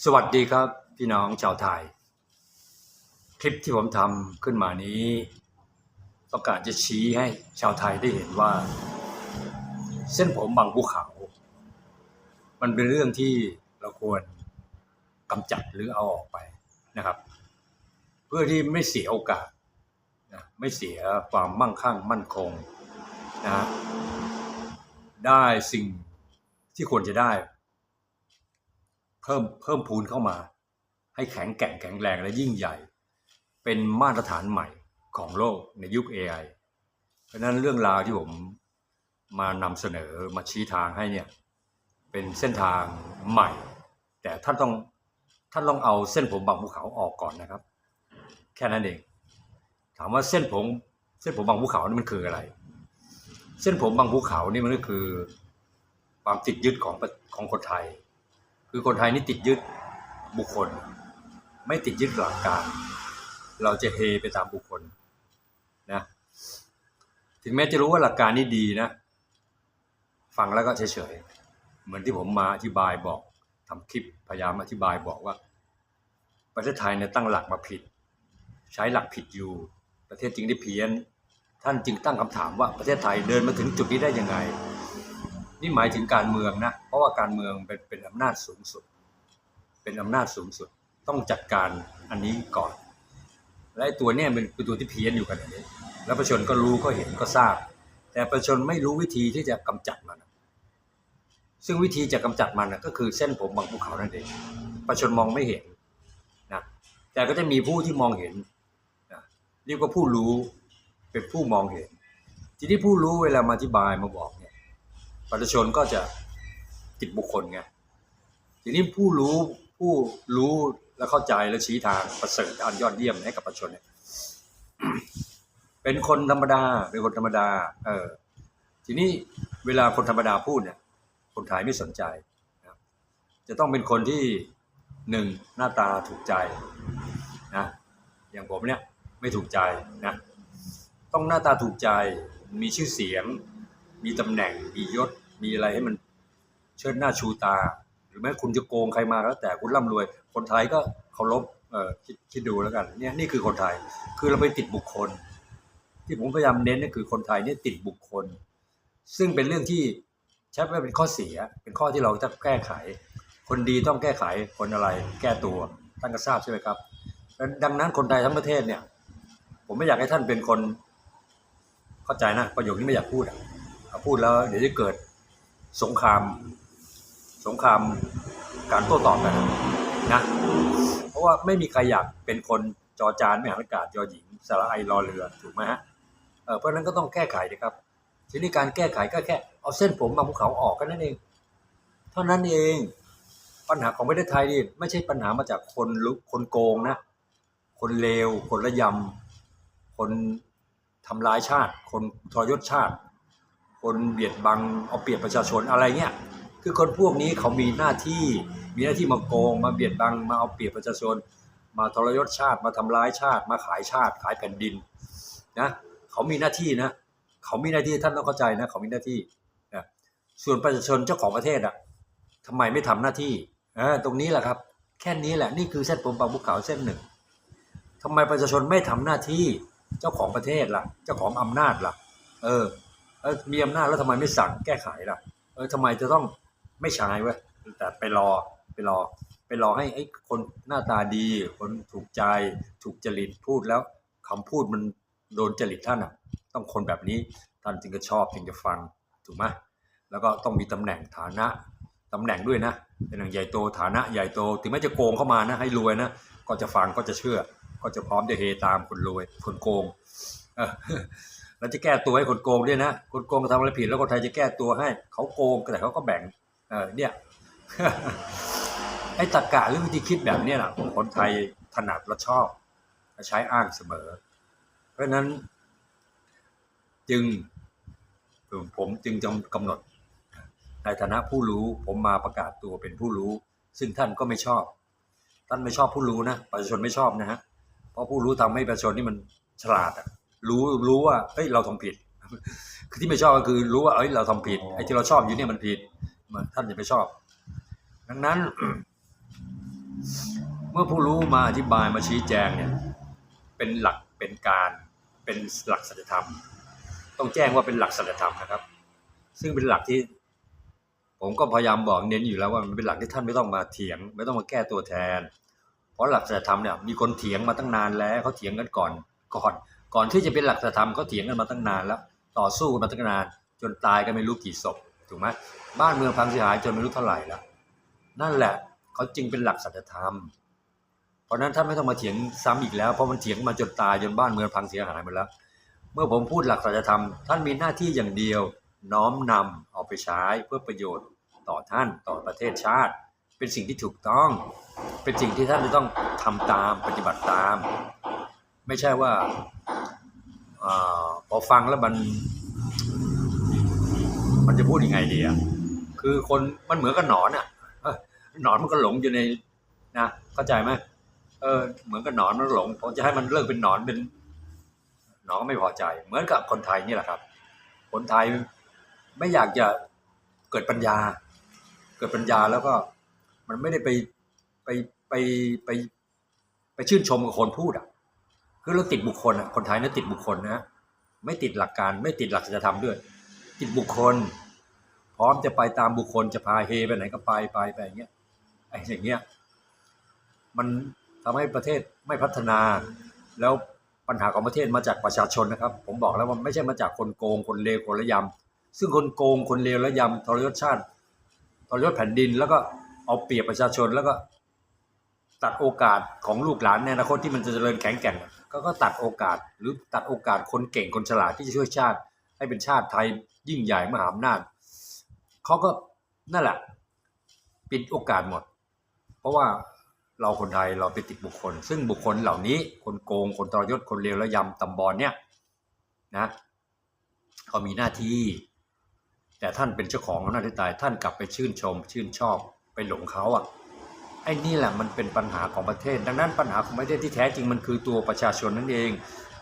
สวัสดีครับ พี่น้องชาวไทย คลิปที่ผมทำขึ้นมานี้ ต้องการจะชี้ให้ชาวไทยได้เห็นว่า เส้นผมบางภูเขา มันเป็นเรื่องที่เราควรกำจัดหรือเอาออกไปนะครับ เพื่อที่ไม่เสียโอกาสนะไม่เสียความมั่งคั่งมั่นคงนะได้สิ่งที่ควรจะได้ เพิ่มเพิ่มพูนเข้ามา ให้แข็งแกร่งแข็งแรงและยิ่งใหญ่ เป็นมาตรฐานใหม่ของโลกในยุค AI เพราะนั้นเรื่องราวที่ผมมานำเสนอมาชี้ทางให้เนี่ยเป็นเส้นทางใหม่ แต่ท่านต้องท่านต้องเอาเส้นผมบางภูเขาออกก่อนนะครับ แค่นั้นเอง ถามว่าเส้นผมเส้นผมบางภูเขานี่มันคืออะไร เส้นผมบางภูเขานี่มันก็คือความติดยึดของของคนไทย คือคนไทยนี่ติดยึดบุคคล ไม่ติดยึดหลักการ เราจะเฮไปตามบุคคลนะถึงแม้จะรู้ว่าหลักการนี้ดีนะ ฟังแล้วก็เฉยๆเหมือนที่ผมมาอธิบายบอกทำคลิปพยายามอธิบายบอกว่า ประเทศไทยเนี่ยตั้งหลักมาผิด ใช้หลักผิดอยู่ ประเทศจริงได้เพี้ยน ท่านจึงตั้งคำถามว่าประเทศไทยเดินมาถึงจุดนี้ได้ยังไง นี่หมายถึงการเมืองนะเพราะว่าการเมืองเป็นเป็นอำนาจสูงสุด เป็นอำนาจสูงสุดต้องจัดการอันนี้ก่อน และตัวเนี้ยเป็นเป็นตัวที่เพี้ยนอยู่กันอย่างนี้ แล้วประชาชนก็รู้ก็เห็นก็ทราบ แต่ประชาชนไม่รู้วิธีที่จะกำจัดมัน ซึ่งวิธีจะกำจัดมันก็คือเส้นผมบางภูเขานั่นเองประชาชนมองไม่เห็นนะแต่ก็จะมีผู้ที่มองเห็นนะเรียกว่าผู้รู้เป็นผู้มองเห็น ทีนี้ผู้รู้เวลามาอธิบายมาบอก ประชาชนก็จะติดบุคคลไงทีนี้ผู้รู้ผู้รู้และเข้าใจและชี้ทางประเสริฐอันยอดเยี่ยมให้กับประชาชนเนี่ยเป็นคนธรรมดาเป็นคนธรรมดา เออทีนี้เวลาคนธรรมดาพูดเนี่ย คนไทยไม่สนใจนะจะต้องเป็นคนที่หนึ่งหน้าตาถูกใจนะอย่างผมเนี่ยไม่ถูกใจนะต้องหน้าตาถูกใจมีชื่อเสียง มีตำแหน่งมียศ มีอะไรให้มันเชิดหน้าชูตา หรือแม้คุณจะโกงใครมาแล้ว แต่คุณร่ำรวย คนไทยก็เคารพเออคิดคิดดูแล้วกันเนี่ยนี่คือคนไทย คือเราไปติดบุคคล ที่ผมพยายามเน้นก็คือคนไทยเนี่ยติดบุคคล ซึ่งเป็นเรื่องที่ใช้ว่าเป็นข้อเสีย เป็นข้อที่เราต้องแก้ไข คนดีต้องแก้ไขคนอะไร แก้ตัวท่านก็ทราบใช่ไหมครับ ดังนั้นคนไทยทั้งประเทศเนี่ย ผมไม่อยากให้ท่านเป็นคน เข้าใจนะประโยคนี้ไม่อยากพูดอะพูดแล้ว เดี๋ยวจะเกิด สงคราม สงครามการโต้ตอบกันนะ เพราะว่าไม่มีใครอยากเป็นคนจอจานไม่หันอากาศจอหญิงสระไอรอเรือถูกไหมฮะเเพราะนั้นก็ต้องแก้ไขนะครับ ทีนี้การแก้ไขก็แค่เอาเส้นผมบางภูเขาออกกันนั่นเอง เท่านั้นเองปัญหาของประเทศไทยนี่ไม่ใช่ปัญหามาจากคนลุคนโกงนะ คนเลว คนระยำ คนทำร้ายชาติ คนทรยศชาติ คนเบียดบังเอาเปรียบประชาชนอะไรเงี้ยคือคนพวกนี้เขามีหน้าที่มีหน้าที่มาโกงมาเบียดบังมาเอาเปรียบประชาชน มาทรยศชาติมาทำร้ายชาติ มาขายชาติขายแผ่นดินนะเขามีหน้าที่นะเขามีหน้าที่ท่านต้องเข้าใจนะเขามีหน้าที่นะส่วนประชาชนเจ้าของประเทศอะทำไมไม่ทำหน้าที่อ่าตรงนี้แหละครับ แค่นี้แหละนี่คือเส้นผมบางภูเขาเส้นหนึ่งทำไมประชาชนไม่ทำหน้าที่เจ้าของประเทศล่ะ เจ้าของอำนาจล่ะ เออ เออมีอำนาจแล้วทำไมไม่สั่งแก้ไขล่ะ เออทำไมจะต้องไม่ใช้เว้ยแต่ไปรอไปรอ ไปรอให้ไอ้คนหน้าตาดี คนถูกใจถูกจริตพูดแล้วคำพูดมันโดนจริตท่านอะ ต้องคนแบบนี้ท่านจึงจะชอบจึงจะฟังถูกไหมแล้วก็ต้องมีตำแหน่งฐานะตำแหน่งด้วยนะเป็นอย่างใหญ่โตฐานะใหญ่โตถึงแม้จะโกงเข้ามานะให้รวยนะก็จะฟังก็จะเชื่อ ก็จะพร้อมจะเฮตามคนรวยคนโกง เออแล้วจะแก้ตัวให้คนโกงด้วยนะคนโกงทำอะไรผิดแล้วคนไทยจะแก้ตัวให้ เขาโกงแต่เขาก็แบ่งเออเนี่ยไอ้ตรรกะหรือวิธีคิดแบบนี้ยนะคนไทยถนัดและชอบและใช้อ้างเสมอ เพราะนั้น จึงผมจึงจำกำหนด ในฐานะผู้รู้ผมมาประกาศตัวเป็นผู้รู้ ซึ่งท่านก็ไม่ชอบ ท่านไม่ชอบผู้รู้นะประชาชนไม่ชอบนะฮะเพราะผู้รู้ทำให้ประชาชนนี่มันฉลาดอะ รู้รู้ว่าเฮ้ยเราทำผิด คือที่ไม่ชอบก็คือรู้ว่าเอ้ยเราทำผิดไอ้ที่เราชอบอยู่เนี่ยมันผิดมันท่านจะไม่ชอบ ดังนั้น เมื่อผู้รู้มาอธิบายมาชี้แจงเนี่ย เป็นหลักเป็นการเป็นหลักสัจธรรม ต้องแจ้งว่าเป็นหลักสัจธรรมนะครับ ซึ่งเป็นหลักที่ ผมก็พยายามบอกเน้นอยู่แล้วว่ามันเป็นหลักที่ท่านไม่ต้องมาเถียง ไม่ต้องมาแก้ตัวแทน เพราะหลักสัจธรรมเนี่ยมีคนเถียงมาตั้งนานแล้วเขาเถียงกันก่อนก่อน ก่อนที่จะเป็นหลักสัจธรรมเขาเถียงกันมาตั้งนานแล้ว ต่อสู้กันมาตั้งนาน จนตายกันไม่รู้กี่ศพถูกไหมบ้านเมืองพังเสียหายจนไม่รู้เท่าไหร่แล้วนั่นแหละเขาจึงเป็นหลักสัจธรรม เพราะนั้นท่านไม่ต้องมาเถียงซ้ำอีกแล้วเพราะมันเถียงมาจนตายจนบ้านเมืองพังเสียหายหมดแล้ว เมื่อผมพูดหลักสัจธรรม ท่านมีหน้าที่อย่างเดียว น้อมนำเอาไปใช้เพื่อประโยชน์ต่อท่านต่อประเทศชาติ เป็นสิ่งที่ถูกต้อง เป็นสิ่งที่ท่านจะต้องทำตามปฏิบัติตาม ไม่ใช่ว่า อพอฟังแล้วมัน มันจะพูดยังไงดีอะคือคนมันเหมือนกับหนอนอะหนอนมันก็หลงอยู่ในนะเข้าใจไหมเออเหมือนกับหนอนมันหลงผมจะให้มันเลิกเป็นหนอนเป็นหนอนก็ไม่พอใจ เหมือนกับคนไทยนี่แหละครับ คนไทยไม่อยากจะเกิดปัญญา เกิดปัญญาแล้วก็มันไม่ได้ไปไปไปไปไปชื่นชมกับคนพูดอะ คือเราติดบุคคลอะคนไทยเนี่ยติดบุคคลนะไม่ติดหลักการไม่ติดหลักศีลธรรมด้วย ติดบุคคล พร้อมจะไปตามบุคคลจะพาเฮไปไหนก็ไปไปไปอย่างเงี้ยไอ้อย่างเงี้ยมันทำให้ประเทศไม่พัฒนา แล้วปัญหาของประเทศมาจากประชาชนนะครับ ผมบอกแล้วว่าไม่ใช่มาจากคนโกงคนเลวคนละยำซึ่งคนโกงคนเลวและยำทรยศชาติทรยศแผ่นดิน แล้วก็เอาเปรียบประชาชนแล้วก็ตัดโอกาสของลูกหลานในอนาคตที่มันจะเจริญแข็งแกร่ง ก็ก็ตัดโอกาสหรือตัดโอกาสคนเก่งคนฉลาดที่จะช่วยชาติ ให้เป็นชาติไทยยิ่งใหญ่มหาอำนาจเขาก็นั่นแหละ ปิดโอกาสหมด เพราะว่าเราคนไทยเราไปติดบุคคล ซึ่งบุคคลเหล่านี้คนโกงคนตรยศคนเลวและยำตำบอลเนี่ยนะเขามีหน้าที่ แต่ท่านเป็นเจ้าของอำนาจที่ตายท่านกลับไปชื่นชม ชื่นชอบไปหลงเขาอะ ไอ้นี่แหละมันเป็นปัญหาของประเทศ ดังนั้นปัญหาของประเทศที่แท้จริงมันคือตัวประชาชนนั่นเอง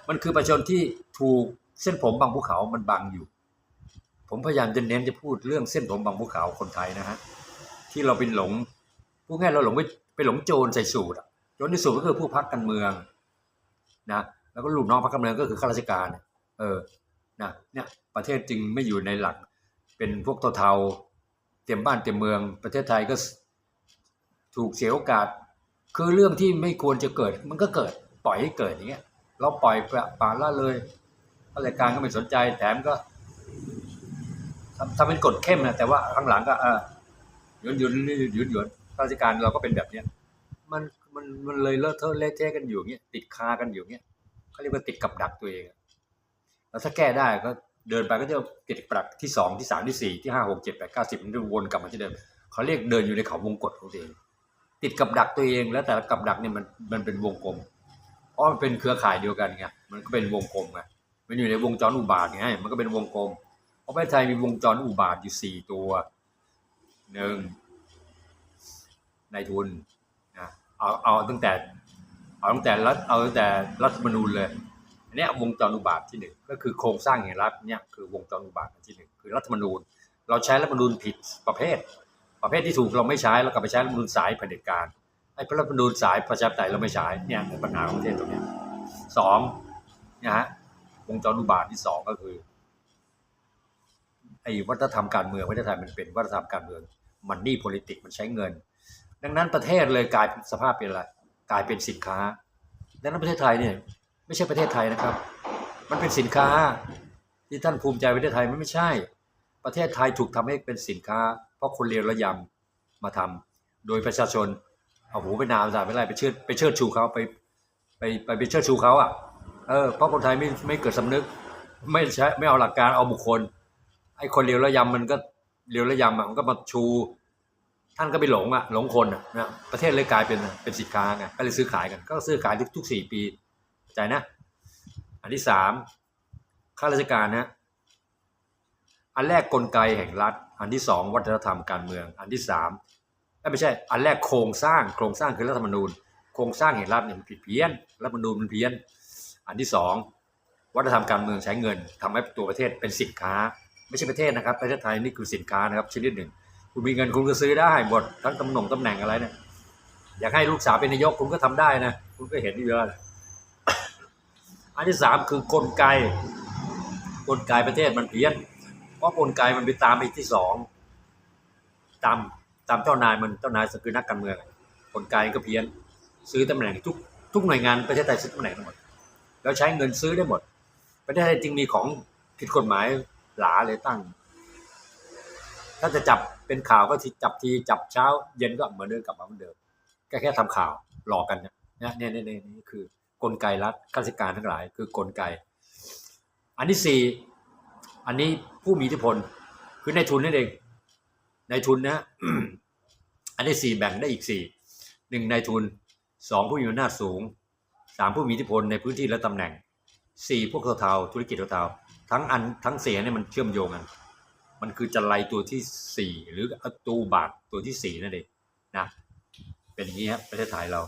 มันคือประชาชนที่ถูกเส้นผมบางภูเขามันบังอยู่ ผมพยายามจะเน้นจะพูดเรื่องเส้นผมบางภูเขาคนไทยนะฮะที่เราเป็นหลงพูดง่ายเราหลงไปไปหลงโจรใส่สูตรโจรในสูตรก็คือผู้พักการเมืองนะแล้วก็ลูกน้องพักการเมืองก็คือข้าราชการ เออนะเนี่ยประเทศจึงไม่อยู่ในหลักเป็นพวกเทาๆเตรียมบ้านเตรียมเมือง ประเทศไทยก็ ถูกเสียโอกาส คือเรื่องที่ไม่ควรจะเกิด มันก็เกิดปล่อยให้เกิดอย่างเงี้ย เราปล่อยปละปละละเลยข้าราชการก็ไม่สนใจแถมก็ทำทำเป็นกฎเข้มนะแต่ว่าข้างหลังก็เออหยุนหยุนหยุนหยุนหยุนข้าราชการเราก็เป็นแบบเนี้ยมันมันมันเลยเลอะเทอะเละเทะกันอยู่เงี้ยติดคากันอยู่เงี้ยเขาเรียกว่าติดกับดักตัวเองแล้วถ้าแก้ได้ก็เดินไปก็จะติดกับดักที่สองที่สามที่สี่ที่ห้าหกเจ็ดแปดเก้าสิบมันจะวนกลับมาที่เดิมเขาเรียกเดินอยู่ในเขาวงกฏของตัวเอง ติดกับดักตัวเอง แล้วแต่กับดักเนี่ยมันมันเป็นวงกลมเพราะมันเป็นเครือข่ายเดียวกันไงมันก็เป็นวงกลมไงมันอยู่ในวงจรอุบาทไงมันก็เป็นวงกลม เพราะประเทศไทยมีวงจรอุบาทอยู่สี่ตัวหนึ่งนายทุนนะเอาเอาตั้งแต่เอาตั้งแต่รัฐเอาตั้งแต่รัฐธรรมนูญเลยอันนี้วงจรอุบาทที่หนึ่งก็คือโครงสร้างแห่งรัฐเนี่ยคือวงจรอุบาทที่หนึ่งคือรัฐธรรมนูญ เราใช้รัฐธรรมนูญผิดประเภท ประเภทที่ถูกเราไม่ใช้เรากลับไปใช้รัฐธรรมนูญสายเผด็จการไอ้พระรัฐธรรมนูญสายประชาธิปไตยเราไม่ใช้เนี่ยปัญหาของประเทศตรงนี้สองนะฮะวงจรอุบาทที่สองก็คือไอ้วัฒนธรรมการเมืองประเทศไทยมันเป็นวัฒนธรรมการเมืองมันนี่ politics มันใช้เงิน ดังนั้นประเทศเลยกลายเป็นสภาพเป็นอะไรกลายเป็นสินค้า ดังนั้นประเทศไทยเนี่ยไม่ใช่ประเทศไทยนะครับ มันเป็นสินค้าที่ท่านภูมิใจประเทศไทยมันไม่ใช่ ประเทศไทยถูกทำให้เป็นสินค้า เพราะคนเลวระยำมาทำโดยประชาชนเอาหูไปนามจ่าไปไล่ไปเชิดไปเชิดชูเขาไปไปไปไปเชิดชูเขาอะเออเพราะคนไทยไม่ไม่เกิดสำนึก ไม่ใช้ไม่เอาหลักการเอาบุคคลไอ้คนเลวระยำมันก็เลวระยำอะมันก็มาชู ท่านก็ไปหลงอะหลงคนอะนะประเทศเลยกลายเป็นเป็นสินค้าไงก็เลยซื้อขายกัน ก็ซื้อขายทุกทุกสี่ปีใจนะ อันที่สามข้าราชการนะอันแรกกลไกแห่งรัฐ อันที่สองวัฒนธรรมการเมือง อันที่สามไม่ใช่ อันแรกโครงสร้าง โครงสร้างคือรัฐธรรมนูญ โครงสร้างแห่งรัฐเนี่ยมันผิดเพี้ยน รัฐธรรมนูญมันเพี้ยน อันที่สองวัฒนธรรมการเมืองใช้เงินทำให้ตัวประเทศเป็นสินค้า ไม่ใช่ประเทศนะครับ ประเทศไทยนี่คือสินค้านะครับชนิดหนึ่ง คุณมีเงินคุณก็ซื้อได้หมดทั้งตำแหน่งตำแหน่งอะไรเนี่ย อยากให้ลูกสาวเป็นนายกคุณก็ทำได้นะ คุณก็เห็นอยู่แล้วอันที่สามคือกลไก กลไกประเทศมันเพี้ยน เพราะกลไกมันไปตามไอ้ที่สองตามตามเจ้านายมันเจ้านายคือนักการเมืองกลไกก็เพี้ยนซื้อตำแหน่งทุกทุกหน่วยงานประเทศไทยซื้อตำแหน่งทั้งหมดแล้วใช้เงินซื้อได้หมดประเทศไทยจึงมีของผิดกฎหมายหลาเลยตั้ง ถ้าจะจับเป็นข่าวก็ทีจับทีจับเช้า เย็นก็เหมือนเดิมกลับมาเหมือนเดิมแค่แค่ทำข่าวหลอกกันเนี่ยเนี่ยเนี่ยเนี่ยนี่คือกลไกรัฐข้าราชการทั้งหลาย คือกลไก อันที่สี่ อันนี้ผู้มีอิทธิพล คือในายทุนนั่นเอง ในายทุนนะ อันที่สี่แบ่งได้อีกสี่หนึ่งในายทุนสองผู้มีอำนาจสูงสามผู้มีอิทธิพลในพื้นที่และตำแหน่งสี่พวกเทาๆธุรกิจเทาๆทั้งอันทั้งเสียเนี่ยมันเชื่อมโยงกันมันคือจันไรตัวที่สี่หรือตูบาทตัวที่สี่นั่นเองนะเป็นอย่างนี้ครับประเทศไทยเรา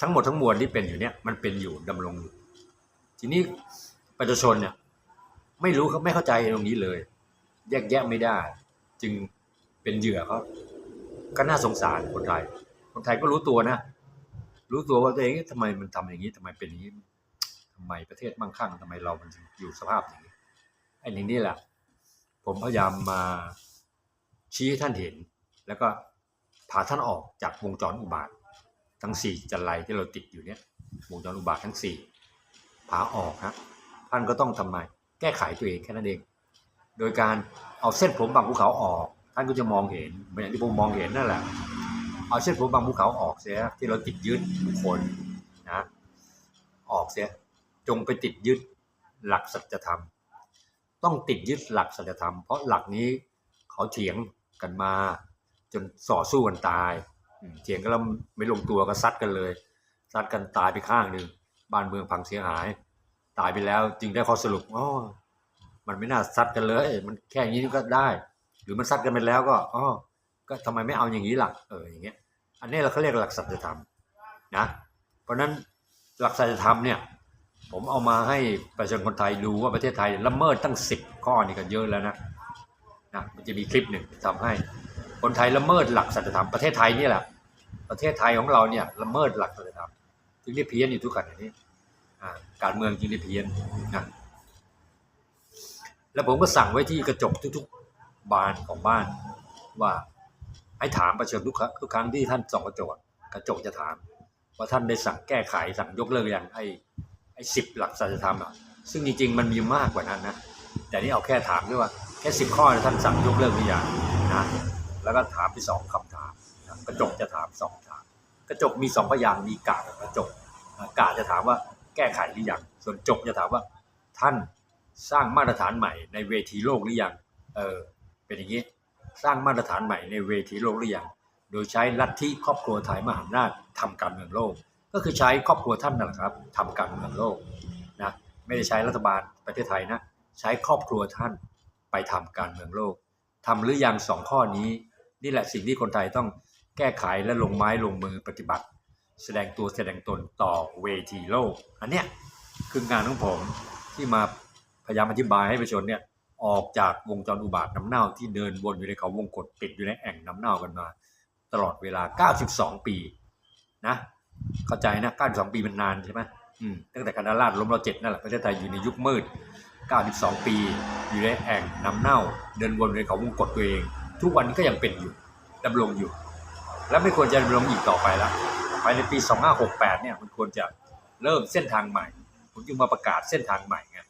ทั้งหมดทั้งมวลที่เป็นอยู่เนี่ยมันเป็นอยู่ดำรงอยู่ทีนี้ ประชาชนเนี่ยไม่รู้เขาไม่เข้าใจตรงนี้เลย แยกแยะไม่ได้ จึงเป็นเหยื่อเขาก็น่าสงสารคนไทย คนไทยก็รู้ตัวนะ รู้ตัวว่าตัวเองเอ๊ะทำไมมันทำอย่างนี้ทำไมเป็นอย่างนี้ทำไมประเทศมั่งคั่งทำไมเรามันอยู่สภาพอย่างนี้ไอ้นี่นี่แหละ ผมพยายามมาชี้ให้ท่านเห็น แล้วก็พาท่านออกจากวงจรอุบาท ทั้งสี่จันไรที่เราติดอยู่เนี่ยวงจรอุบาททั้งสี่พาออกครับ ท่านก็ต้องทำไมแก้ไขตัวเองแค่นั้นเอง โดยการเอาเส้นผมบางภูเขาออก ท่านก็จะมองเห็นเหมือนอย่างที่ผมมองเห็นนั่นแหละ เอาเส้นผมบางภูเขาออกเสียที่เราติดยึดบุคคลนะออกเสียจงไปติดยึดหลักสัจธรรม ต้องติดยึดหลักสัจธรรม เพราะหลักนี้เขาเถียงกันมา จนส่อสู้กันตายเถียงกันแล้วไม่ลงตัวก็ซัดกันเลยซัดกันตายไปข้างหนึ่งบ้านเมืองพังเสียหาย ตายไปแล้ว จึงได้ข้อสรุปอ๋อมันไม่น่าซัดกันเลย มันแค่นี้ก็ได้ หรือมันซัดกันไปแล้วก็อ๋อก็ทำไมไม่เอาอย่างนี้ล่ะเอออย่างเงี้ย อันนี้เราเขาเรียกหลักสัจธรรมนะ เพราะนั้นหลักสัจธรรมเนี่ย ผมเอามาให้ประชาชนคนไทยดูว่าประเทศไทยละเมิดตั้งสิบข้อนี่ก็เยอะแล้วนะนะมันจะมีคลิปหนึ่งทำให้ คนไทยละเมิดหลักสัจธรรมประเทศไทยนี่แหละประเทศไทยของเราเนี่ยละเมิดหลักสัจธรรมจึงได้เพี้ยนอยู่ทุกขณะนี้อ่า การเมืองจึงได้เพี้ยนนะแล้วผมก็สั่งไว้ที่กระจกทุกๆบานของบ้าน ว่าให้ถามประชาชนทุกครั้งทุกครั้งที่ท่านส่องกระจกกระจกจะถาม ว่าท่านได้สั่งแก้ไขสั่งยกเลิกอย่างไอ้ไอ้สิบหลักสัจธรรมอะซึ่งจริงๆมันมีมากกว่านั้นนะแต่นี่เอาแค่ถามด้วยว่าแค่สิบข้อนยท่านสั่งยกเลิกหรือยังนะแล้วก็ถามไปสองคำถามกระจกจะถามสองถาม กระจกมีสองพยางมีกากกระจกอ่ากาจะถามว่า แก้ไขหรือยังส่วนจกจะถามว่า ท่านสร้างมาตรฐานใหม่ในเวทีโลกหรือยังเออเป็นอย่างนี้สร้างมาตรฐานใหม่ในเวทีโลกหรือยังโดยใช้ลัทธิครอบครัวไทยมหาอำนาจทำการเมืองโลก ก็คือใช้ครอบครัวท่านนั่นแหละครับทำการเมืองโลกนะไม่ได้ใช้รัฐบาลประเทศไทยนะใช้ครอบครัวท่านไปทำการเมืองโลกทำหรือยังสองข้อนี้ นี่แหละสิ่งที่คนไทยต้องแก้ไขและลงไม้ลงมือปฏิบัติ แสดงตัวแสดงตนต่อเวทีโลก อันเนี้ยคืองานของผมที่มาพยายามอธิบายให้ประชาชนเนี่ยออกจากวงจรอุบาทน้ำเน่าที่เดินวนอยู่ในเขาวงกฏติดอยู่ในแอ่งน้ำเน่ากันมา ตลอดเวลา 92 ปีนะเข้าใจนะ 92 ปีมันนานใช่ไหมอืมตั้งแต่คณะราษฎรล้มเราเจ็ดนั่นแหละประเทศไทยอยู่ในยุคมืด 92 ปี อยู่ในแอ่งน้ำเน่า เดินวนอยู่ในเขาวงกฏตัวเอง ทุกวันนี้ก็ยังเป็นอยู่ดำรงอยู่ และไม่ควรจะดำรงอีกต่อไปละภายในปี 2568 เนี่ยมันควรจะเริ่มเส้นทางใหม่ ผมจึงมาประกาศเส้นทางใหม่ไง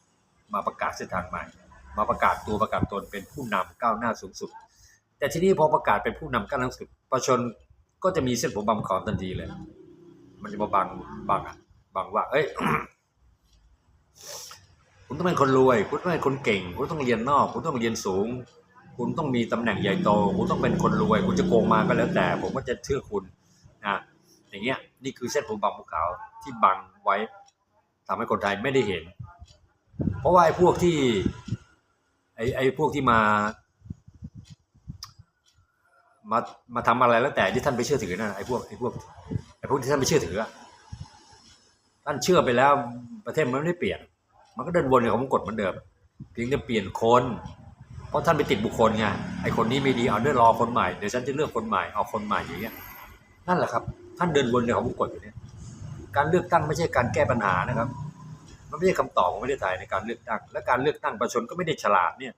มาประกาศเส้นทางใหม่ มาประกาศตัวประกาศตนเป็นผู้นำก้าวหน้าสูงสุด แต่ที่นี้พอประกาศเป็นผู้นำก้าวหน้าสูงสุดประชาชนก็จะมีเส้นผมบางขอมทันทีเลย มันจะมาบังบังอะบังว่า เอ้ยคุณต้องเป็นคนรวย คุณต้องเป็นคนเก่ง คุณต้องเรียนนอก คุณต้องเรียนสูง คุณต้องมีตำแหน่งใหญ่โต คุณต้องเป็นคนรวย คุณจะโกงมาก็แล้วแต่ ผมก็จะเชื่อคุณนะ อย่างเงี้ยนี่คือเส้นผมบางภูเขาที่บังไว้ทำให้คนไทยไม่ได้เห็น เพราะว่าไอ้พวกที่ไอ้ไอ้พวกที่มา มามาทำอะไรแล้วแต่ที่ท่านไปเชื่อถือนะไอ้พวกไอ้พวกไอ้พวกที่ท่านไปเชื่อถือท่านเชื่อไปแล้วประเทศมันไม่ได้เปลี่ยน มันก็เดินวนกับของกฎเหมือนเดิมเพียงแต่เปลี่ยนคน เพราะท่านไปติดบุคคลไงไอ้คนนี้ไม่ดีเอาเดี๋ยวรอคนใหม่เดี๋ยวฉันจะเลือกคนใหม่เอาคนใหม่อย่างเงี้ยนั่นแหละครับ ท่านเดินวนในของกฎอยู่เนี่ยการเลือกตั้งไม่ใช่การแก้ปัญหานะครับมันไม่ใช่คำตอบของประเทศไทยในการเลือกตั้ง และการเลือกตั้งประชาชนก็ไม่ได้ฉลาดเนี่ย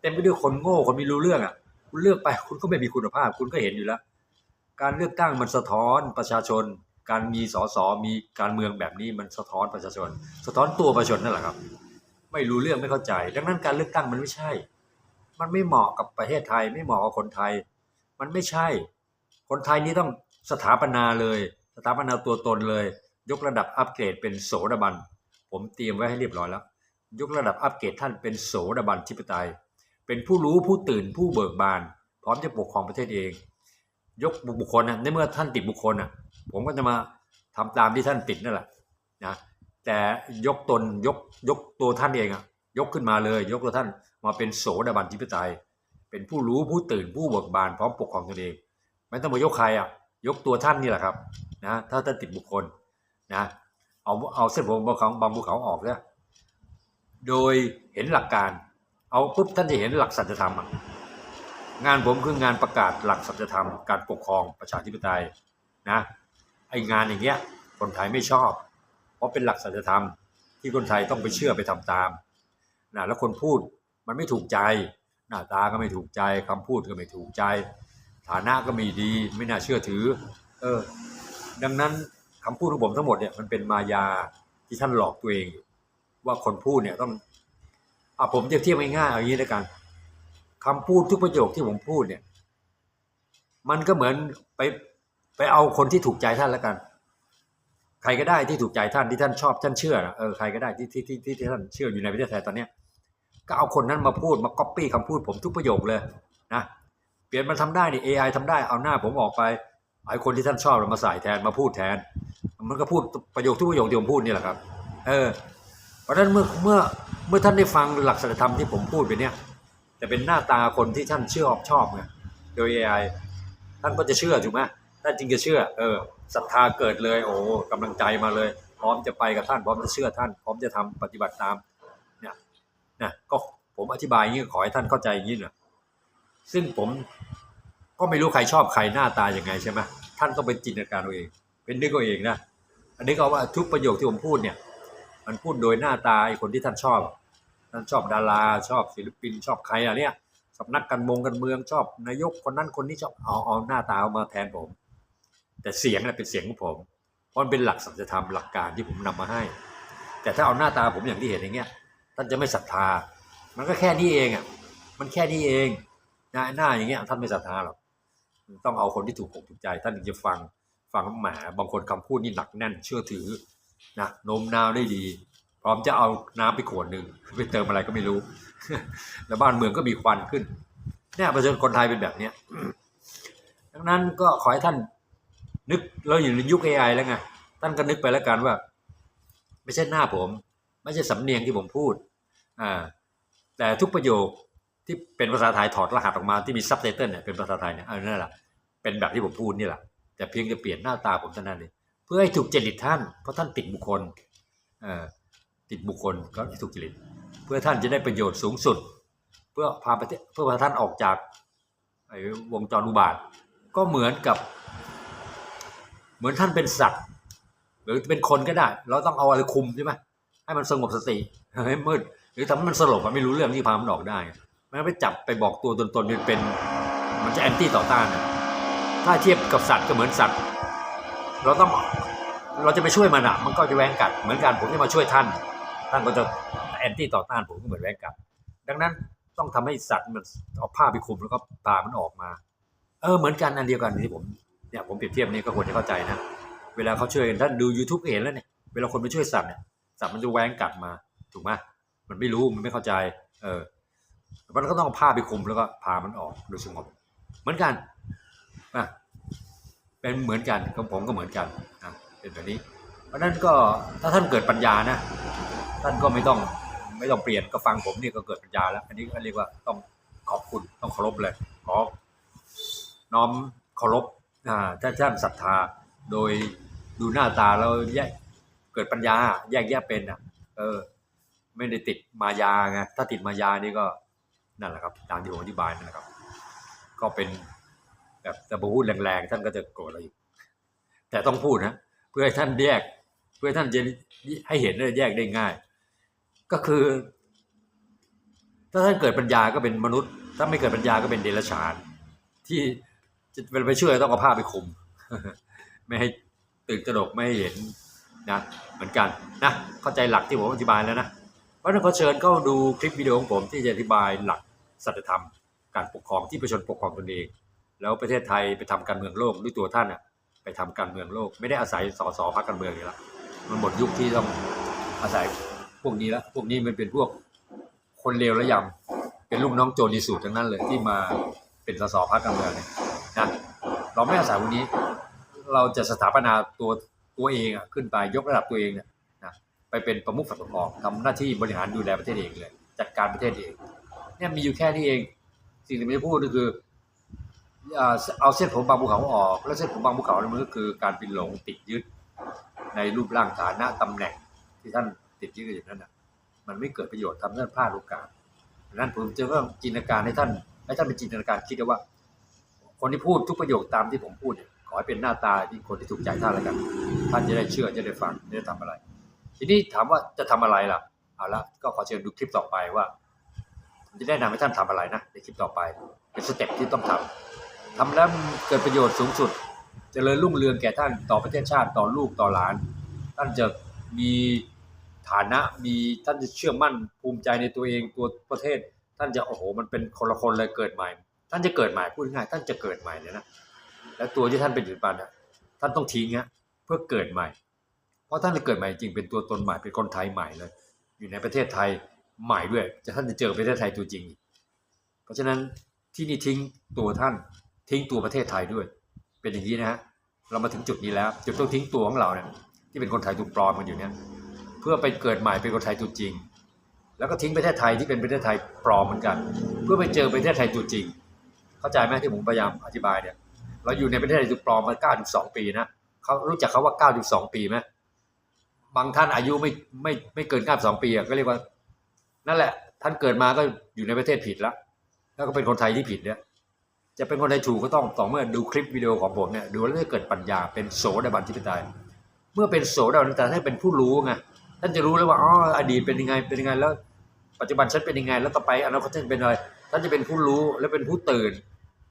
เต็มไปด้วยคนโง่คนไม่รู้เรื่องอะ คุณเลือกไปคุณก็ไม่มีคุณภาพ คุณก็เห็นอยู่แล้ว การเลือกตั้งมันสะท้อนประชาชน การมีสสมีการเมืองแบบนี้มันสะท้อนประชาชน สะท้อนตัวประชาชนนั่นแหละครับ ไม่รู้เรื่องไม่เข้าใจ ดังนั้นการเลือกตั้งมันไม่ใช่ มันไม่เหมาะกับประเทศไทย ไม่เหมาะกับคนไทย มันไม่ใช่ คนไทยนี่ต้อง สถาปนาเลย สถาปนาตัวตนเลย ยกระดับอัปเกรดเป็นโสดาบัน ผมเตรียมไว้ให้เรียบร้อยแล้ว ยกระดับอัปเกรดท่านเป็นโสดาบันทิปไตย เป็นผู้รู้ผู้ตื่นผู้เบิกบาน พร้อมจะปกครองประเทศเอง ยกบุคคลนะในเมื่อท่านติดบุคคลอะผมก็จะมาทำตามที่ท่านติดนั่นแหละนะแต่ยกตนยกยกตัวท่านเองอะยกขึ้นมาเลย ยกตัวท่านมาเป็นโสดาบันทิปไตย เป็นผู้รู้ผู้ตื่นผู้เบิกบานพร้อมปกครองตนเองไม่ต้องมายกใครอะ ยกตัวท่านนี่แหละครับนะถ้าท่านติดบุคคลนะเอาเอาเส้นผมบางเขาบางภูเขาออกเนี่ยโดยเห็นหลักการ เอาปุ๊บท่านจะเห็นหลักสัจธรรมงานผมคืองานประกาศหลักสัจธรรม การปกครองประชาธิปไตยนะไองานอย่างเงี้ยคนไทยไม่ชอบ เพราะเป็นหลักสัจธรรม ที่คนไทยต้องไปเชื่อไปทำตามนะแล้วคนพูดมันไม่ถูกใจ หน้าตาก็ไม่ถูกใจคำพูดก็ไม่ถูกใจ ฐานะก็ม่ดีไม่น่าเชื่อถือ เออ ดังนั้นคำพูดของผมทั้งหมดเนี่ยมันเป็นมายาที่ท่านหลอกตัวเอง ว่าคนพูดเนี่ยต้องอะผมจะเทียบง่ายๆเอาอย่างนี้แล้วกันคำพูดทุกประโยคที่ผมพูดเนี่ย มันก็เหมือนไปไปเอาคนที่ถูกใจท่านแล้วกัน ใครก็ได้ที่ถูกใจท่านที่ท่านชอบท่านเชื่อนะเออใครก็ได้ที่ที่ที่ที่ที่ท่านเชื่ออยู่ในประเทศไทยตอนเนี้ยก็เอาคนนั้นมาพูดมาก๊อปปี้คำพูดผมทุกประโยคเลยนะ ลี่ยนมันทำได้นี่ AI ทำได้เอาหน้าผมออกไปไอ้คนที่ท่านชอบมาใส่แทนมาพูดแทน มันก็พูดประโยคทุกประโยคที่ผมพูดนี่แหละครับ เออ เพราะฉะนั้นเมื่อเมื่อเมื่อท่านได้ฟังหลักศีลธรรมที่ผมพูดไปเนี่ยแต่เป็นหน้าตาคนที่ท่านเชื่อชอบไงโดย AI ท่านก็จะเชื่อถูกไหมท่านจริงจะเชื่อ เออศรัทธาเกิดเลย โอ้กำลังใจมาเลย พร้อมจะไปกับท่านพร้อมจะเชื่อท่าน พร้อมจะทำปฏิบัติตามเนี่ยนะก็ผมอธิบายอย่างนี้ขอให้ท่านเข้าใจอย่างนี้หน่ยซึ่งผม ก็ไม่รู้ใครชอบใครหน้าตาอย่างไงใช่ไหมท่านต้องเป็นจินตนาการเอาเอง เป็นนึกเอาเองนะอันนี้ก็ว่าทุกประโยคที่ผมพูดเนี่ย มันพูดโดยหน้าตาไอ้คนที่ท่านชอบ ท่านชอบดาราชอบศิลปินชอบใครอะเนี่ยชอบนักการเมืองการเมืองชอบนายกคนนั้นคนนี้ชอบเอาเอาหน้าตาเอามาแทนผม แต่เสียงน่ะเป็นเสียงของผมเพราะมันเป็นหลักสัจธรรมหลักการที่ผมนำมาให้ แต่ถ้าเอาหน้าตาผมอย่างที่เห็นอย่างเงี้ยท่านจะไม่ศรัทธา มันก็แค่นี้เองอะมันแค่นี้เองหน้าหน้าอย่างเงี้ยท่านไม่ศรัทธาหรอก ต้องเอาคนที่ถูกอกถูกใจ ท่านถึงจะฟังฟังหมาบางคนคำพูดนี่หนักแน่นเชื่อถือนะโน้มน้าวได้ดี พร้อมจะเอาน้ำไปขวดหนึ่งไปเติมอะไรก็ไม่รู้ แล้วบ้านเมืองก็มีควันขึ้นเนี่ยประชาชนคนไทยเป็นแบบเนี้ยดังนั้นก็ขอให้ท่านนึกเราอยู่ในยุค AI แล้วไงท่านก็นึกไปแล้วกันว่า ไม่ใช่หน้าผม ไม่ใช่สำเนียงที่ผมพูดอ่าแต่ทุกประโยค ที่เป็นภาษาไทยถอดรหัสออกมาที่มีซับไตเติลเนี่ยเป็นภาษาไทยเนี่ยเออนั่นแหละเป็นแบบที่ผมพูดนี่แหละแต่เพียงจะเปลี่ยนหน้าตาผมเท่านั้นเองเพื่อให้ถูกจริตท่าน เพราะท่านติดบุคคลอ่อติดบุคคลก็ถูกจริตเพื่อท่านจะได้ประโยชน์สูงสุด เพื่อพาประเทศเพื่อพาท่านออกจากวงจรอุบาท ก็เหมือนกับ เหมือนท่านเป็นสัตว์ หรือเป็นคนก็ได้ เราต้องเอาอะไรคุมใช่ไหมให้มันสงบสติให้มืดหรือทำให้มันสลบอะไม่รู้เรื่องที่พามันออกได้ ม่งั้นไปจับไปบอกตัวตนตนๆเป็น มันจะแอนตี้ต่อต้านอะถ้าเทียบกับสัตว์ก็เหมือนสัตว์ เราต้องเราจะไปช่วยมันอะมันก็จะแหวงกัด เหมือนกันผมจะมาช่วยท่าน ท่านก็จะแอนตี้ต่อต้านผมก็เหมือนแหวงกัด ดังนั้นต้องทำให้สัตว์มันเอาผ้าไปคลุมแล้วก็พามันออกมา เออเหมือนกันอันเดียวกันที่ผมเนี่ยผมเปรียบเทียบนี่ก็ควรจะเข้าใจนะ เวลาเขาช่วยกันท่านดู YouTube เห็นแล้วเนี่ยเวลาคนไปช่วยสัตว์เนี่ยสัตว์มันจะแหวงกัดมาถูกไหมมันไม่รู้มันไม่เข้าใจ เออ มันก็ต้องเอาผ้าไปคุมแล้วก็พามันออกโดยสงบ เหมือนกันอะเป็นเหมือนกันของผมก็เหมือนกันอะเป็นแบบนี้ เพราะนั้นก็ถ้าท่านเกิดปัญญานะท่านก็ไม่ต้องไม่ต้องเปลี่ยนก็ฟังผมนี่ก็เกิดปัญญาแล้ว อันนี้ก็เรียกว่าต้องขอบคุณต้องเคารพเลยขอน้อมเคารพอ่าถ้าท่านศรัทธาโดยดูหน้าตาแล้วแยกเกิดปัญญาแยกแยะเป็นอะ เออ ไม่ได้ติดมายาไงถ้าติดมายานี่ก็ นั่นแหละครับตามที่ผมอธิบายนั่นแหละครับ ก็เป็นแบบจะพูดแรงๆท่านก็จะโกรธเราอีกแต่ต้องพูดนะเพื่อให้ท่านแยก เพื่อท่านจะให้เห็นได้แยกได้ง่าย ก็คือ ถ้าท่านเกิดปัญญาก็เป็นมนุษย์ ถ้าไม่เกิดปัญญาก็เป็นเดรัจฉาน ที่จะเป็นไปช่วยต้องเอาผ้าไปคลุมไม่ให้ตื่นตระหนกไม่ให้เห็นนะเหมือนกันนะเข้าใจหลักที่ผมอธิบายแล้วนะ เพราะนั้นขอเชิญเข้าดูคลิปวิดีโอของผมที่จะอธิบายหลักสัจธรรม การปกครองที่ประชาชนปกครองตนเอง แล้วประเทศไทยไปทำการเมืองโลกด้วยตัวท่านอะไปทำการเมืองโลก ไม่ได้อาศัยสสพรรคการเมืองนี่แล้วมันหมดยุคที่ต้องอาศัยพวกนี้แล้วพวกนี้มันเป็นพวกคนเลวและยำเป็นลูกน้องโจรดีสูตรทั้งนั้นเลยที่มาเป็นสสพรรคการเมืองเนี่ยนะเราไม่อาศัยพวกนี้ เราจะสถาปนาตัวตัวเองอะขึ้นไปยกระดับตัวเองเนี่ย ไปเป็นประมุขฝ่ายปกครองทำหน้าที่บริหารดูแลประเทศเองเลย จัดการประเทศเองเนี่ยมีอยู่แค่นี้เอง สิ่งที่ไม่ได้พูดก็คือเอาเส้นผมบางภูเขาออก แล้วเส้นผมบางภูเขาเนี่ยมันก็คือการเป็นหลงติดยึดในรูปร่างฐานะตำแหน่งที่ท่านติดยึดอยู่นั่นนะมันไม่เกิดประโยชน์ทำให้ท่านพลาดโอกาสนั้นผมจะเริ่มจินตนาการให้ท่านให้ท่านเป็นจินตนาการคิดว่า คนที่พูดทุกประโยคตามที่ผมพูดเนี่ยขอให้เป็นหน้าตาที่คนที่ถูกใจท่านแล้วกัน ท่านจะได้เชื่อจะได้ฟังจะได้ทำอะไร ทีนี้ถามว่าจะทำอะไรล่ะเอาละก็ขอเชิญดูคลิปต่อไปว่าผมจะแนะนำให้ท่านทำอะไรนะในคลิปต่อไป เป็นสเต็ปที่ต้องทำทำแล้วเกิดประโยชน์สูงสุดจเจริญรุ่งเรืองแก่ท่านต่อประเทศชาติต่อลูกต่อหลาน ท่านจะมีฐานะมีท่านจะเชื่อมั่นภูมิใจในตัวเองตัวประเทศ ท่านจะโอ้โห มันเป็นคนละคนเลยเกิดใหม่ ท่านจะเกิดใหม่พูดง่ายท่านจะเกิดใหม่เลยนะและตัวที่ท่านเป็นอยู่ปัจจุบันน่ะท่านต้องทิ้งฮะเพื่อเกิดใหม่ ราะท่านจะเกิดใหม่จริงเป็นตัวตนใหม่เป็นคนไทยใหม่เลย อยู่ในประเทศไทยใหม่ด้วยจะท่านจะเจอประเทศไทยตัวจริง เพราะฉะนั้นที่นี่ทิ้งตัวท่านทิ้งตัวประเทศไทยด้วย เป็นอย่างนี้นะฮะเรามาถึงจุดนี้แล้ว จุดต้องทิ้งตัวของเราเนี่ยที่เป็นคนไทยตัวปลอมกันอยู่เนี่ยเพื่อไปเกิดใหม่เป็นคนไทยตัวจริง แล้วก็ทิ้งประเทศไทยที่เป็นประเทศไทยปลอมเหมือนกัน เพื่อไปเจอประเทศไทยตัวจริง เข้าใจไหมที่ผมพยายามอธิบายเนี่ยเราอยู่ในประเทศไทยตัวปลอมมา92 ปีนะเขารู้จักเขาว่า 92 ปีไหม บางท่านอายุไม่ไม่ไม่เกิน92ปีอะก็เรียกว่า นั่นแหละ ท่านเกิดมาก็อยู่ในประเทศผิดแล้วแล้วก็เป็นคนไทยที่ผิดเนี่ยจะเป็นคนไทยถูกก็ต้องต่อเมื่อดูคลิปวิดีโอของผมเนี่ยดูแล้วจะเกิดปัญญาเป็นโสดาบันทิปไตยเมื่อเป็นโสดาบันทิปไตยท่านเป็นผู้รู้ไงท่านจะรู้แล้วว่าอ๋ออดีตเป็นยังไงเป็นยังไงแล้ว ปัจจุบันฉันเป็นยังไง แล้วต่อไปอนาคตฉันเป็นอะไรท่านจะเป็นผู้รู้และเป็นผู้ตื่น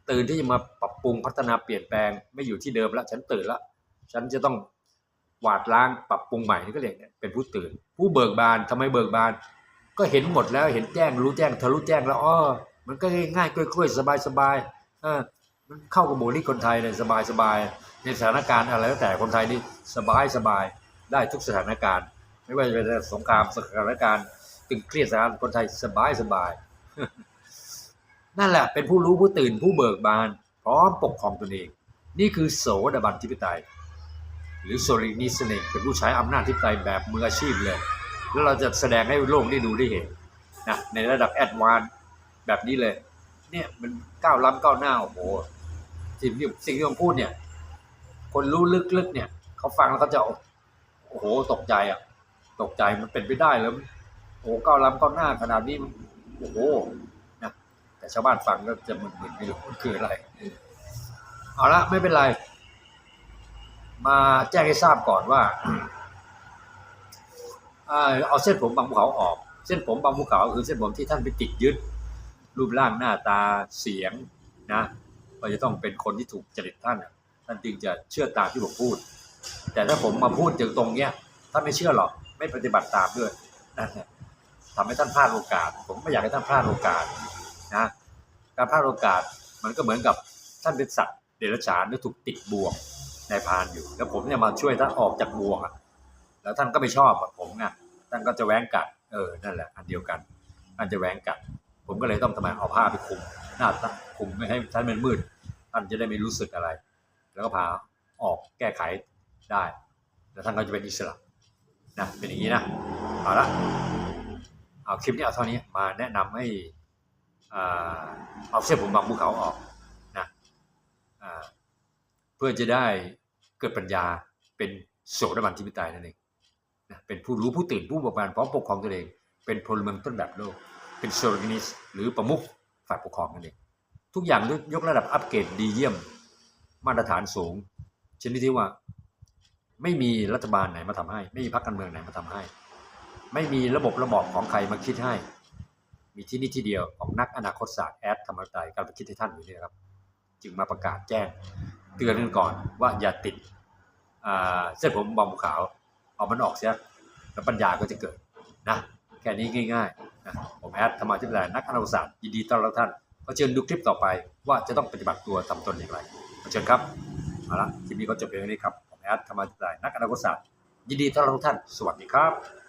ตื่นที่จะมาปรับปรุงพัฒนาเปลี่ยนแปลง ไม่อยู่ที่เดิมแล้วฉันตื่นแล้วฉันจะต้อง วาดล้างปรับปรุงใหม่นี่ก็เรียกเนี่ยเป็นผู้ตื่น ผู้เบิกบานทำไมเบิกบาน ก็เห็นหมดแล้วเห็นแจ้งรู้แจ้งทะลุแจ้งแล้วอ๋อมันก็ง่ายๆกล้วยๆสบายๆเออมันเข้ากับโมนี่คนไทยเลยสบายๆในสถานการณ์อะไรแล้วแต่คนไทยนี่สบายสบายๆได้ทุกสถานการณ์ ไม่ว่าจะเป็นสงครามสถานการณ์ตึงเครียดสถานคนไทยสบายสบายนั่นแหละเป็นผู้รู้ผู้ตื่นผู้เบิกบาน พร้อมปกครองตนเอง นี่คือโสดาบันทิปไตย หรือโซลินิสเนกเป็นผู้ใช้อำนาจทิปไตยแบบมืออาชีพเลย แล้วเราจะแสดงให้โลกได้ดูได้เห็นนะในระดับแอดวานซ์แบบนี้เลย เนี่ยมันก้าวล้ำก้าวหน้าโอ้โหสิ่งที่สิ่งที่ผมพูดเนี่ย คนรู้ลึกๆเนี่ยเขาฟังแล้วเขาจะโอ้โหตกใจอะ ตกใจมันเป็นไปได้แล้วโอ้โหก้าวล้ำก้าวหน้าขนาดนี้โอ้โหนะแต่ชาวบ้านฟังก็จะมึนๆไม่รู้มันคืออะไร เอาละไม่เป็นไร มาแจ้งให้ทราบก่อนว่าอเอาเส้นผมบางภูเขาออก เส้นผมบางภูเขาคือเส้นผมที่ท่านไปติดยึด รูปร่างหน้าตาเสียงนะก็จะต้องเป็นคนที่ถูกจริตท่านท่านจึงจะเชื่อตามที่ผมพูด แต่ถ้าผมมาพูดถึงตรงเนี้ยท่านไม่เชื่อหรอกไม่ปฏิบัติตามด้วยนั่นแหละทำให้ท่านพลาดโอกาส ผมไม่อยากให้ท่านพลาดโอกาสนะการพลาดโอกาสมันก็เหมือนกับท่านเป็นสัตว์เดรัจฉานที่ถูกติดบ่วง ในพานอยู่ แล้วผมเนี่ยมาช่วยท่านออกจากบ่วงอะแล้วท่านก็ไม่ชอบผมไงท่านก็จะแหว้งกัดเออนั่นแหละ อันเดียวกันอันจะแหว้งกัด ผมก็เลยต้องทำไมเอาผ้าไปคลุมหน้าตาคลุมไม่ให้ท่านมันมืดท่านจะได้ไม่รู้สึกอะไร แล้วก็พาออกแก้ไขได้ แล้วท่านก็จะเป็นอิสระนะเป็นอย่างนี้นะเอาละเอาคลิปนี้เอาเท่านี้มาแนะนำให้เอาเส้นผมบางภูเขาออกนะอ่า เพื่อจะได้เกิดปัญญาเป็นโสดาบันทิพิตายนั่นเองนะเป็นผู้รู้ผู้ตื่นผู้บิกบานพร้อมปกครองตัวเอง เป็นพลเมืองต้นแบบโลก เป็นโซลนิสหรือประมุขฝ่ายปกครองนั่นเองทุกอย่างยกระดับอัปเกรดดีเยี่ยม มาตรฐานสูงชนิดที่ว่าไม่มีรัฐบาลไหนมาทำให้ ไม่มีพรรคการเมืองไหนมาทำให้ ไม่มีระบบระบอบของใครมาคิดให้ มีที่นี่ที่เดียวของนักอนาคตศาสตร์แอดธรรมตายการไปคิดให้ท่านอยู่นี่นะครับ จึงมาประกาศแจ้ง เตือนกันก่อนว่าอย่าติดอ่าเส้นผมบางภูขาว เอามันออกเสียแล้วปัญญาก็จะเกิดนะแค่นี้ง่ายๆนะผมแอดธรรมาธิปไตยนักอนาคตศาสตร์ยินดีต้อนรับท่านขอเชิญดูคลิปต่อไปว่าจะต้องปฏิบัติตัวทำตนอย่างไรขอเชิญครับเอาละคลิปนี้ก็จบเพียงนี้ครับผมแอดธรรมาธิปไตยนักอนาคตศาสตร์ยินดีต้อนรับทุกท่าน สวัสดีครับ